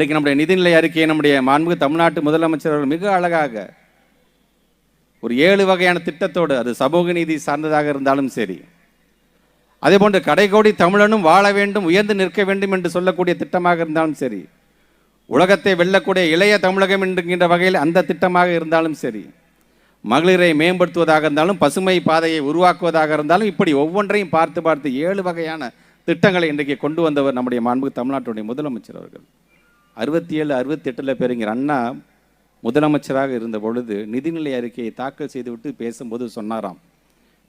இன்றைக்கு நம்முடைய நிதிநிலை அறிக்கையை நம்முடைய மாண்புக தமிழ்நாட்டு முதலமைச்சர் அவர்கள் மிக அழகாக ஒரு ஏழு வகையான திட்டத்தோடு அது சமூக நீதி சார்ந்ததாக இருந்தாலும் சரி அதே போன்று கடைகோடி தமிழனும் வாழ வேண்டும் உயர்ந்து நிற்க வேண்டும் என்று சொல்லக்கூடிய திட்டமாக இருந்தாலும் சரி உலகத்தை வெல்லக்கூடிய இளைய தமிழகம் என்கின்ற வகையில் அந்த திட்டமாக இருந்தாலும் சரி மகளிரை மேம்படுத்துவதாக இருந்தாலும் பசுமை பாதையை உருவாக்குவதாக இருந்தாலும் இப்படி ஒவ்வொன்றையும் பார்த்து பார்த்து ஏழு வகையான திட்டங்களை இன்றைக்கு கொண்டு வந்தவர் நம்முடைய மாண்பு தமிழ்நாட்டுடைய முதலமைச்சர் அவர்கள். அறுபத்தி ஏழு அறுபத்தி எட்டில் பேருங்கிற அண்ணா முதலமைச்சராக இருந்த பொழுது நிதிநிலை அறிக்கையை தாக்கல் செய்துவிட்டு பேசும்போது சொன்னாராம்.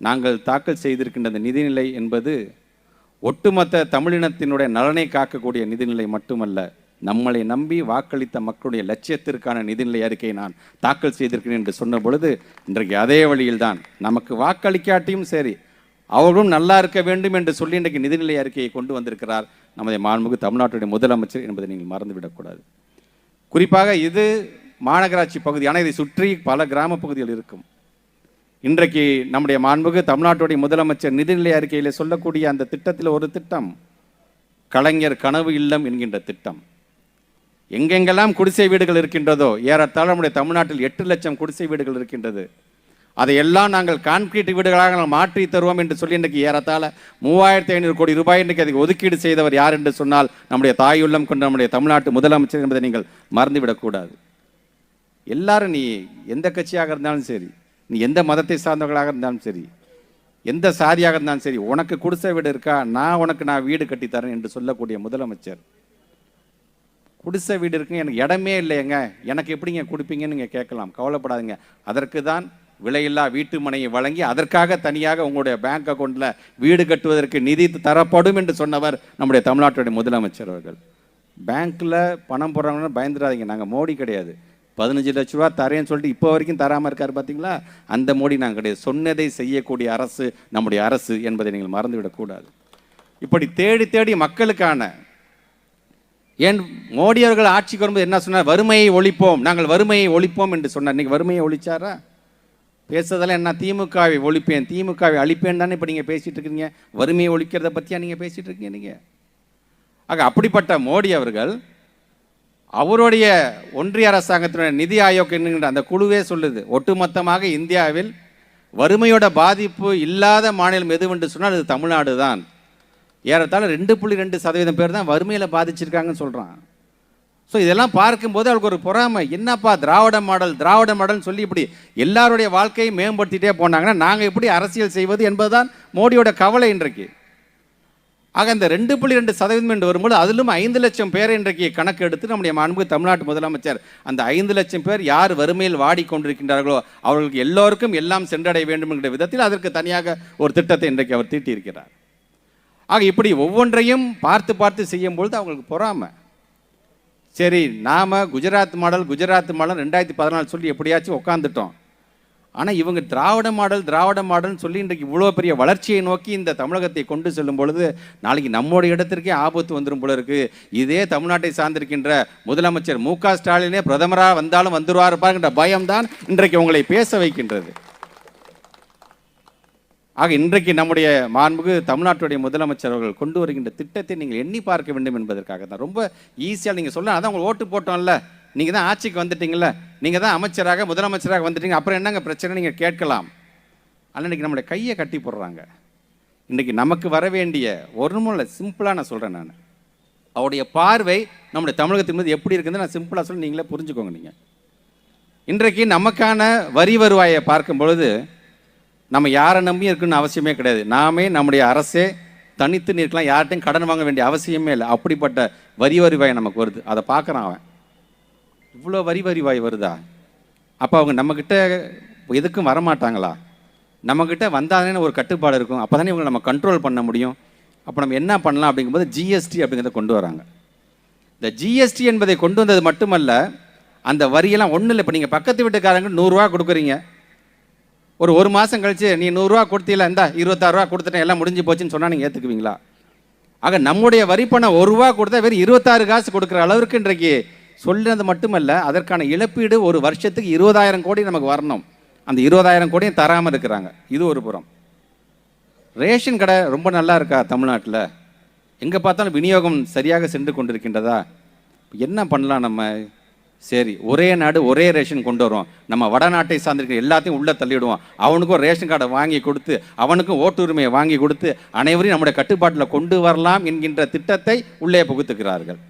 நாங்கள் தாக்கல் செய்திருக்கின்ற அந்த நிதிநிலை என்பது ஒட்டுமொத்த தமிழினத்தினுடைய நலனை காக்கக்கூடிய நிதிநிலை மட்டுமல்ல நம்மளை நம்பி வாக்களித்த மக்களுடைய லட்சியத்திற்கான நிதிநிலை அறிக்கையை நான் தாக்கல் செய்திருக்கிறேன் என்று சொன்ன பொழுது இன்றைக்கு அதே வழியில்தான் நமக்கு வாக்களிக்காட்டியும் சரி அவர்களும் நல்லா இருக்க வேண்டும் என்று சொல்லி இன்றைக்கு நிதிநிலை அறிக்கையை கொண்டு வந்திருக்கிறார். நமது மாண்புமிகு தமிழ்நாட்டுடைய முதலமைச்சர் என்பதை நீங்கள் மறந்துவிடக்கூடாது. குறிப்பாக இது மாநகராட்சி பகுதி ஆனால் இதை சுற்றி பல கிராம பகுதிகள் இருக்கும். இன்றைக்கு நம்முடைய மாண்புக்கு தமிழ்நாட்டுடைய முதலமைச்சர் நிதிநிலை அறிக்கையில் சொல்லக்கூடிய அந்த திட்டத்தில் ஒரு திட்டம் கலைஞர் கனவு இல்லம் என்கின்ற திட்டம். எங்கெங்கெல்லாம் குடிசை வீடுகள் இருக்கின்றதோ ஏறத்தாழ நம்முடைய தமிழ்நாட்டில் எட்டு லட்சம் குடிசை வீடுகள் இருக்கின்றது. அதையெல்லாம் நாங்கள் கான்கிரீட் வீடுகளாக நாங்கள் மாற்றி தருவோம் என்று சொல்லி இன்றைக்கு ஏறத்தாழ மூவாயிரத்தி ஐநூறு கோடி ரூபாய் இன்றைக்கு அதுக்கு ஒதுக்கீடு செய்தவர் யார் என்று சொன்னால் நம்முடைய தாயுள்ளம் கொண்ட நம்முடைய தமிழ்நாட்டு முதலமைச்சர் என்பதை நீங்கள் மறந்துவிடக்கூடாது. எல்லாரும் நீ எந்த கட்சியாக இருந்தாலும் சரி நீ எந்த மதத்தை சார்ந்தவர்களாக இருந்தாலும் சரி எந்த சாதியாக இருந்தாலும் சரி உனக்கு குடிசை வீடு இருக்கா நான் உனக்கு நான் வீடு கட்டித்தரேன் என்று சொல்லக்கூடிய முதலமைச்சர். குடிசை வீடு இருக்குங்க எனக்கு இடமே இல்லையங்க. எனக்கு எப்படிங்க கொடுப்பீங்கன்னு நீங்கள் கேட்கலாம். கவலைப்படாதீங்க. அதற்கு தான் விலையில்லா வீட்டு மனையை வழங்கி அதற்காக தனியாக உங்களுடைய பேங்க் அக்கௌண்ட்டில் வீடு கட்டுவதற்கு நிதி தரப்படும் என்று சொன்னவர் நம்முடைய தமிழ்நாட்டுடைய முதலமைச்சர் அவர்கள். பேங்க்கில் பணம் போடுறாங்கன்னு பயந்துடாதீங்க. நாங்கள் மோடி கிடையாது. பதினஞ்சு லட்ச ரூபா தரேன்னு சொல்லிட்டு இப்போ வரைக்கும் தராமல் இருக்கார் பார்த்தீங்களா அந்த மோடி நாங்கள் கிடையாது. சொன்னதை செய்யக்கூடிய அரசு நம்முடைய அரசு என்பதை நீங்கள் மறந்துவிடக்கூடாது இப்படி தேடி தேடி மக்களுக்கான ஏன் மோடி அவர்கள் ஆட்சிக்கு வரும்போது என்ன சொன்னார்? வறுமையை ஒழிப்போம். நாங்கள் வறுமையை ஒழிப்போம் என்று சொன்னார். இன்றைக்கி வறுமையை ஒழிச்சாரா? பேசுறதெல்லாம் என்ன? திமுகவை ஒழிப்பேன் திமுகவை அழிப்பேன் தானே இப்போ நீங்கள் பேசிகிட்டு இருக்கீங்க. வறுமையை ஒழிக்கிறத பற்றியா நீங்கள் பேசிகிட்டு இருக்கீங்க நீங்கள் ஆக அப்படிப்பட்ட மோடி அவர்கள் அவருடைய ஒன்றிய அரசாங்கத்தினுடைய நிதி ஆயோக் என்கின்ற அந்த குழுவே சொல்லுது. ஒட்டுமொத்தமாக இந்தியாவில் வறுமையோட பாதிப்பு இல்லாத மாநிலம் எதுவென்று சொன்னால் அது தமிழ்நாடு தான். ஏறத்தாழ ரெண்டு புள்ளி ரெண்டு சதவீதம் பேர் தான் வறுமையில் பாதிச்சிருக்காங்கன்னு சொல்கிறான் ஸோ இதெல்லாம் பார்க்கும்போது அவருக்கு ஒரு பொறாமை. என்னப்பா திராவிட மாடல் திராவிட மாடல்னு சொல்லி இப்படி எல்லாருடைய வாழ்க்கையை மேம்படுத்திட்டே போனாங்கன்னா நாங்கள் எப்படி அரசியல் செய்வது என்பதுதான் மோடியோட கவலை இன்றைக்கு. ஆக இந்த ரெண்டு புள்ளி ரெண்டு சதவீதம் என்று வரும்போது அதிலும் ஐந்து லட்சம் பேர் இன்றைக்கு கணக்கு எடுத்து நம்முடைய மாண்பு தமிழ்நாட்டு முதலமைச்சர் அந்த ஐந்து லட்சம் பேர் யார் வறுமையில் வாடிக்கொண்டிருக்கின்றார்களோ அவர்களுக்கு எல்லோருக்கும் எல்லாம் சென்றடைய வேண்டும் என்கிற விதத்தில் அதற்கு தனியாக ஒரு திட்டத்தை இன்றைக்கு அவர் தீட்டியிருக்கிறார். ஆக இப்படி ஒவ்வொன்றையும் பார்த்து பார்த்து செய்யும் பொழுது அவங்களுக்கு பொறாமை. சரி நாம குஜராத் மாடல் குஜராத் மாடல் ரெண்டாயிரத்தி பதினாலு சொல்லி எப்படியாச்சும் உட்காந்துட்டோம் ஆனால் இவங்க திராவிட மாடல் திராவிட மாடல்னு சொல்லி இன்றைக்கு இவ்வளோ பெரிய வளர்ச்சியை நோக்கி இந்த தமிழகத்தை கொண்டு செல்லும் பொழுது நாளைக்கு நம்முடைய இடத்திற்கே ஆபத்து வந்துடும் போல இருக்குது இதே தமிழ்நாட்டை சார்ந்திருக்கின்ற முதலமைச்சர் மு க ஸ்டாலினே பிரதமராக வந்தாலும் வந்துருவார் பாருங்கிற பயம்தான் இன்றைக்கு உங்களை பேச வைக்கின்றது. ஆக இன்றைக்கு நம்முடைய மாண்புக்கு தமிழ்நாட்டுடைய முதலமைச்சர் அவர்கள் கொண்டு வருகின்ற திட்டத்தை நீங்கள் எண்ணி பார்க்க வேண்டும் என்பதற்காக தான். ரொம்ப ஈஸியாக நீங்கள் சொல்ல அதான் உங்களுக்கு ஓட்டு போட்டோம்ல. நீங்கள் தான் ஆட்சிக்கு வந்துட்டீங்கள நீங்கள் தான் அமைச்சராக முதலமைச்சராக வந்துட்டீங்க. அப்புறம் என்னங்க பிரச்சனை? நீங்கள் கேட்கலாம். ஆனால் இன்றைக்கி நம்முடைய கையை கட்டி போடுறாங்க. இன்றைக்கி நமக்கு வர வேண்டிய ஒரு இல்லை சிம்பிளாக நான் சொல்கிறேன் நான். அவருடைய பார்வை நம்முடைய தமிழகத்தின் மீது எப்படி இருக்குதுன்னு நான் சிம்பிளாக சொல்லி நீங்களே புரிஞ்சுக்கோங்க நீங்கள் இன்றைக்கு நமக்கான வரி வருவாயை பார்க்கும் பொழுது நம்ம யாரை நம்பி இருக்குன்னு அவசியமே கிடையாது. நாமே நம்முடைய அரசே தனித்து நிற்கலாம். யார்கிட்டையும் கடன் வாங்க வேண்டிய அவசியமே இல்லை. அப்படிப்பட்ட வரி வரிவாய் நமக்கு வருது. அதை பார்க்குறான் அவன். இவ்வளோ வரி வரிவாய் வருதா? அப்போ அவங்க நம்மக்கிட்ட எதுக்கும் வரமாட்டாங்களா? நம்மக்கிட்ட வந்தாதானே ஒரு கட்டுப்பாடு இருக்கும். அப்போ தானே இவங்களை நம்ம கண்ட்ரோல் பண்ண முடியும். அப்போ நம்ம என்ன பண்ணலாம் அப்படிங்கும்போது ஜிஎஸ்டி அப்படிங்கிறத கொண்டு வராங்க. இந்த ஜிஎஸ்டி என்பதை கொண்டு வந்தது மட்டுமல்ல அந்த வரியெல்லாம் ஒன்றும் இல்லை. இப்போ நீங்கள் பக்கத்து வீட்டுக்காரங்க நூறுரூவா கொடுக்குறீங்க. ஒரு ஒரு மாதம் கழிச்சு நீ நூறுரூவா கொடுத்தீல இந்தா இருபத்தாறுரூவா கொடுத்துட்டேன் எல்லாம் முடிஞ்சு போச்சுன்னு சொன்னால் நீங்கள் ஏற்றுக்குவீங்களா ஆக நம்முடைய வரி பணம் ஒரு ரூபா கொடுத்தா வெறும் இருபத்தாறு காசு கொடுக்குற அளவுக்கு இன்றைக்கு சொல்லினது மட்டுமல்ல அதற்கான இழப்பீடு ஒரு வருஷத்துக்கு இருபதாயிரம் கோடி நமக்கு வரணும். அந்த இருபதாயிரம் கோடியும் தராமல் இருக்கிறாங்க. இது ஒரு புறம். ரேஷன் கடை ரொம்ப நல்லா இருக்கா தமிழ்நாட்டில்? எங்கே பார்த்தாலும் விநியோகம் சரியாக சென்று கொண்டிருக்கின்றதா? என்ன பண்ணலாம் நம்ம? சரி ஒரே நாடு ஒரே ரேஷன் கொண்டு வருவோம் நம்ம வடநாட்டை சார்ந்திருக்கிற எல்லாத்தையும் உள்ளே தள்ளிவிடுவோம் அவனுக்கும் ரேஷன் கார்டை வாங்கி கொடுத்து அவனுக்கும் ஓட்டுரிமையை வாங்கி கொடுத்து அனைவரையும் நம்முடைய கட்டுப்பாட்டில் கொண்டு வரலாம் என்கின்ற திட்டத்தை உள்ளே புகுத்துக்கிறார்கள்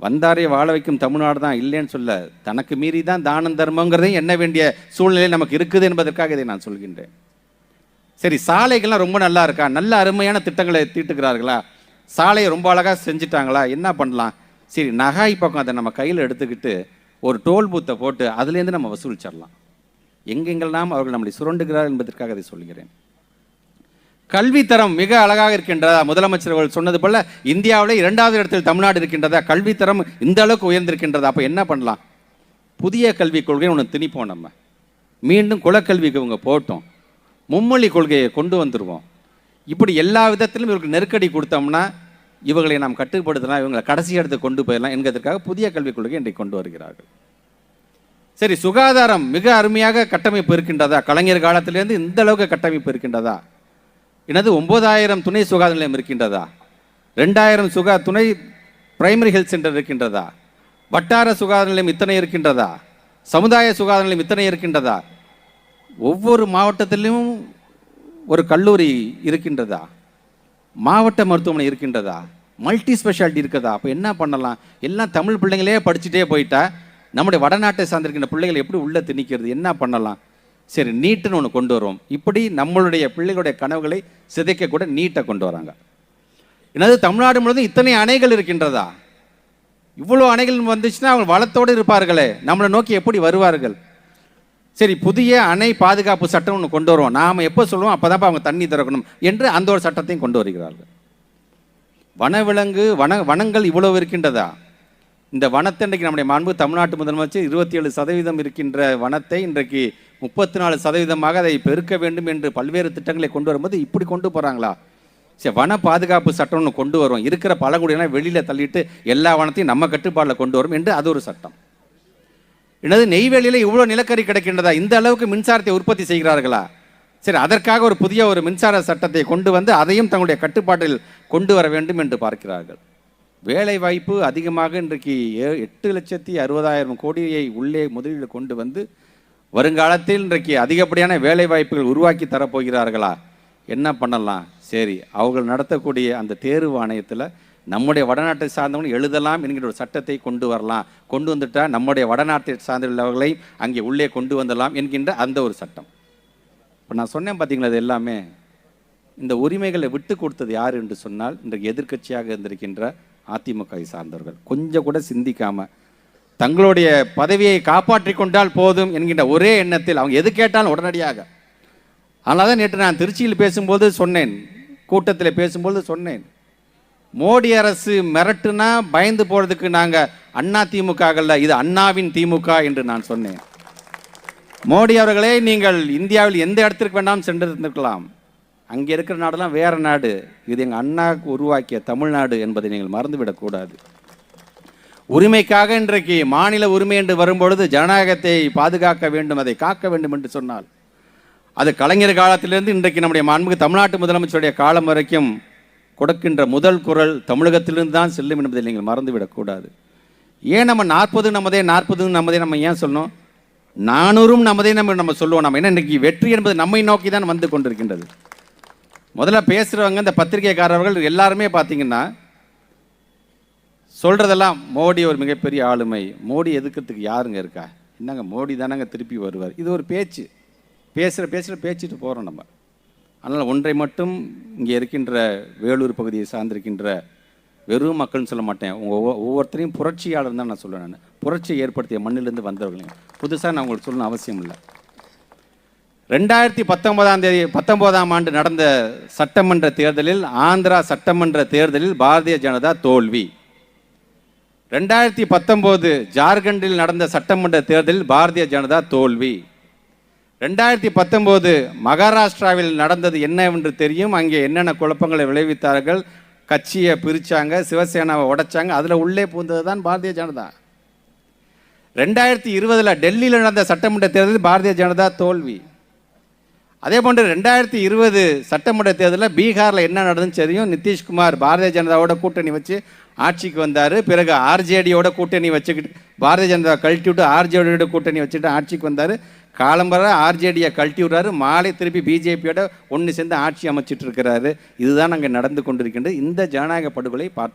வந்தாரை வாழ வைக்கும் தமிழ்நாடு தான் இல்லைன்னு சொல்ல தனக்கு மீறி தான் தானம் தர்மங்கிறதையும் என்ன வேண்டிய சூழ்நிலை நமக்கு இருக்குது என்பதற்காக இதை நான் சொல்கின்றேன். சரி சாலைகள்லாம் ரொம்ப நல்லா இருக்கா? நல்ல அருமையான திட்டங்களை தீட்டுக்கிறார்களா சாலையை ரொம்ப அழகாக செஞ்சுட்டாங்களா? என்ன பண்ணலாம்? சரி நகாய் பக்கம் அதை நம்ம கையில் எடுத்துக்கிட்டு ஒரு டோல் பூத்தை போட்டு அதுலேருந்து நம்ம வசூலிச்சிடலாம். எங்கெங்கெல்லாம் அவர்கள் நம்மளை சுரண்டுகிறார் என்பதற்காக அதை சொல்கிறேன் கல்வித்தரம் மிக அழகாக இருக்கின்றதா? முதலமைச்சர் அவர்கள் சொன்னது போல இந்தியாவில் இரண்டாவது இடத்தில் தமிழ்நாடு இருக்கின்றதா? கல்வித்தரம் இந்த அளவுக்கு உயர்ந்திருக்கின்றதா? அப்போ என்ன பண்ணலாம்? புதிய கல்விக் கொள்கை ஒன்று திணிப்போம் நம்ம. மீண்டும் குலக்கல்விக்கு இவங்க போட்டோம். மும்மொழி கொள்கையை கொண்டு வந்துடுவோம் இப்படி எல்லா விதத்திலும் இவருக்கு நெருக்கடி கொடுத்தோம்னா இவர்களை நாம் கட்டுப்படுத்தலாம் இவங்களை கடைசி இடத்துக்கு கொண்டு போயிடலாம் என்கிறதுக்காக புதிய கல்விக் கொள்கை இன்றைக்கு கொண்டு வருகிறார்கள். சரி சுகாதாரம் மிக அருமையாக கட்டமைப்பு இருக்கின்றதா? கலைஞர் காலத்திலேருந்து இந்த அளவுக்கு கட்டமைப்பு இருக்கின்றதா? எனது ஒன்பதாயிரம் துணை சுகாதார நிலையம் இருக்கின்றதா? ரெண்டாயிரம் சுகா துணை பிரைமரி ஹெல்த் சென்டர் இருக்கின்றதா? வட்டார சுகாதார நிலையம் இத்தனை இருக்கின்றதா? சமுதாய சுகாதார நிலையம் இத்தனை இருக்கின்றதா? ஒவ்வொரு மாவட்டத்திலும் ஒரு கல்லூரி இருக்கின்றதா? மாவட்ட மருத்துவமனை இருக்கின்றதா? மல்டி ஸ்பெஷாலிட்டி இருக்குதா? அப்போ என்ன பண்ணலாம்? எல்லாம் தமிழ் பிள்ளைங்களே படிச்சுட்டே போயிட்டா நம்முடைய வடநாட்டை சார்ந்திருக்கின்ற பிள்ளைகளை எப்படி உள்ளே திணிக்கிறது? என்ன பண்ணலாம்? சரி நீட்டுன்னு ஒன்று கொண்டு வருவோம். இப்படி நம்மளுடைய பிள்ளைகளுடைய கனவுகளை சிதைக்க கூட நீட்டை கொண்டு வராங்க. என்னது தமிழ்நாடு முழுவதும் இத்தனை அணைகள் இருக்கின்றதா? இவ்வளோ அணைகள் வந்துச்சுன்னா அவங்க வளத்தோடு இருப்பார்களே. நம்மளை நோக்கி எப்படி வருவார்கள்? சரி புதிய அணை பாதுகாப்பு சட்டம் ஒன்று கொண்டு வருவோம். நாம் எப்போ சொல்லுவோம் அப்போ அவங்க தண்ணி திறக்கணும் என்று அந்த ஒரு சட்டத்தையும் கொண்டு வருகிறார்கள். வனவிலங்கு வன வனங்கள் இவ்வளவு இருக்கின்றதா? இந்த வனத்தை இன்றைக்கு நம்முடைய மாண்பு தமிழ்நாட்டு முதலமைச்சர் இருபத்தி ஏழு சதவீதம் இருக்கின்ற வனத்தை இன்றைக்கு முப்பத்தி நாலு சதவீதமாக அதை பெருக்க வேண்டும் என்று பல்வேறு திட்டங்களை கொண்டு வரும்போது இப்படி கொண்டு போகிறாங்களா சரி வன பாதுகாப்பு சட்டம் ஒன்று கொண்டு வரும். இருக்கிற பழங்குடியெல்லாம் வெளியில் தள்ளிட்டு எல்லா வனத்தையும் நம்ம கட்டுப்பாடில் கொண்டு வரும் என்று அது ஒரு சட்டம். எனது நெய்வேலியில் இவ்வளோ நிலக்கரி கிடைக்கின்றதா? இந்த அளவுக்கு மின்சாரத்தை உற்பத்தி செய்கிறார்களா? சரி அதற்காக ஒரு புதிய ஒரு மின்சார சட்டத்தை கொண்டு வந்து அதையும் தங்களுடைய கட்டுப்பாட்டில் கொண்டு வர வேண்டும் என்று பார்க்கிறார்கள். வேலை வாய்ப்பு அதிகமாக இன்றைக்கு ஏ- எட்டு லட்சத்தி அறுபதாயிரம் கோடியை உள்ளே முதலீடு கொண்டு வந்து வருங்காலத்தில் இன்றைக்கு அதிகப்படியான வேலை வாய்ப்புகள் உருவாக்கி தரப்போகிறார்களா? என்ன பண்ணலாம்? சரி அவர்கள் நடத்தக்கூடிய அந்த தேர்வு ஆணையத்தில் நம்முடைய வடநாட்டை சார்ந்தவங்க எழுதலாம் என்கிற ஒரு சட்டத்தை கொண்டு வரலாம். கொண்டு வந்துட்டால் நம்முடைய வடநாட்டை சார்ந்துள்ளவர்களை அங்கே உள்ளே கொண்டு வந்துடலாம் என்கின்ற அந்த ஒரு சட்டம். இப்போ நான் சொன்னேன் பார்த்தீங்களா அது எல்லாமே? இந்த உரிமைகளை விட்டு கொடுத்தது யார் என்று சொன்னால் இன்றைக்கு எதிர்க்கட்சியாக இருந்திருக்கின்ற அதிமுகவை சார்ந்தவர்கள். கொஞ்சம் கூட சிந்திக்காமல் தங்களுடைய பதவியை காப்பாற்றி கொண்டால் போதும் என்கின்ற ஒரே எண்ணத்தில் அவங்க எது கேட்டாலும் உடனடியாக. அதனால தான் நேற்று நான் திருச்சியில் பேசும்போது சொன்னேன் கூட்டத்தில் பேசும்போது சொன்னேன். மோடி அரசு மிரட்டுனா பயந்து போகிறதுக்கு நாங்கள் அண்ணா திமுக இது அண்ணாவின் திமுக என்று நான் சொன்னேன். மோடி அவர்களே நீங்கள் இந்தியாவில் எந்த இடத்திற்கு வேண்டாம் சென்றிருந்திருக்கலாம். அங்கே இருக்கிற நாடெல்லாம் வேற நாடு. இது எங்கள் அண்ணாவுக்கு உருவாக்கிய தமிழ்நாடு என்பதை நீங்கள் மறந்துவிடக்கூடாது உரிமைக்காக இன்றைக்கு மாநில உரிமை என்று வரும்பொழுது ஜனநாயகத்தை பாதுகாக்க வேண்டும் அதை காக்க வேண்டும் என்று சொன்னால் அது கலைஞர் காலத்திலிருந்து இன்றைக்கு நம்முடைய மாண்புக்கு தமிழ்நாட்டு முதலமைச்சருடைய காலம் வரைக்கும் கொடுக்கின்ற முதல் குரல் தமிழகத்திலிருந்து தான் செல்லும் என்பதை நீங்கள் மறந்துவிடக்கூடாது ஏன் நம்ம நாற்பது நம்மதே நாற்பது நம்மதே நம்ம ஏன் சொல்லணும் நானூறும் நமதே நம்ம நம்ம சொல்லுவோம். நம்ம என்ன இன்றைக்கி வெற்றி என்பது நம்மை நோக்கி தான் வந்து கொண்டிருக்கின்றது. முதல்ல பேசுகிறவங்க இந்த பத்திரிகைக்காரர்கள் எல்லாருமே பார்த்தீங்கன்னா சொல்கிறதெல்லாம் மோடி ஒரு மிகப்பெரிய ஆளுமை. மோடி எதுக்கிறதுக்கு யாருங்க இருக்கா? என்னங்க மோடி தானங்க திருப்பி வருவார்? இது ஒரு பேச்சு. பேசுகிற பேசுகிற பேச்சுட்டு போகிறோம் நம்ம. அதனால் ஒன்றை மட்டும் இங்கே இருக்கின்ற வேலூர் பகுதியை சார்ந்திருக்கின்ற வெறும் மக்கள்னு சொல்ல மாட்டேன். உங்கள் ஒவ்வொருத்தரையும் புரட்சியாளர் தான் நான் சொல்லுவேன் நான். புரட்சியை ஏற்படுத்திய மண்ணிலிருந்து வந்தவர்களையும். புதுசாக நான் உங்களுக்கு சொல்லணும் அவசியம் இல்லை. ரெண்டாயிரத்தி பத்தொன்பதாம் தேதி பத்தொன்பதாம் ஆண்டு நடந்த சட்டமன்ற தேர்தலில் ஆந்திரா சட்டமன்ற தேர்தலில் பாரதிய ஜனதா தோல்வி. ரெண்டாயிரத்தி பத்தொம்போது ஜார்க்கண்டில் நடந்த சட்டமன்ற தேர்தலில் பாரதிய ஜனதா தோல்வி. ரெண்டாயிரத்தி பத்தொம்போது மகாராஷ்டிராவில் நடந்தது என்னவென்று தெரியும். அங்கே என்னென்ன குழப்பங்களை விளைவித்தார்கள்? கட்சியை பிரித்தாங்க சிவசேனாவை உடைச்சாங்க அதில் உள்ளே பூந்தது தான் பாரதிய ஜனதா. ரெண்டாயிரத்தி இருபதில் டெல்லியில் நடந்த சட்டமன்ற தேர்தலில் பாரதிய ஜனதா தோல்வி. அதே போன்று ரெண்டாயிரத்தி இருபது சட்டமன்ற தேர்தலில் பீகாரில் என்ன நடந்துன்னு தெரியும்? நிதிஷ்குமார் பாரதிய ஜனதாவோட கூட்டணி வச்சு ஆட்சிக்கு வந்தார். பிறகு ஆர்ஜேடியோட கூட்டணி வச்சுக்கிட்டு பாரதிய ஜனதா கழட்டி விட்டு ஆர்ஜேடியோட கூட்டணி வச்சுட்டு ஆட்சிக்கு வந்தார். காலம்பர ஆர்ஜேடியை கழட்டி விடுறாரு மாலை திருப்பி பிஜேபியோட ஒன்று சேர்ந்து ஆட்சி அமைச்சிட்டு இருக்கிறாரு. இதுதான் அங்கே நடந்து கொண்டிருக்கின்றது. இந்த ஜனநாயக படுகொலை பார்த்து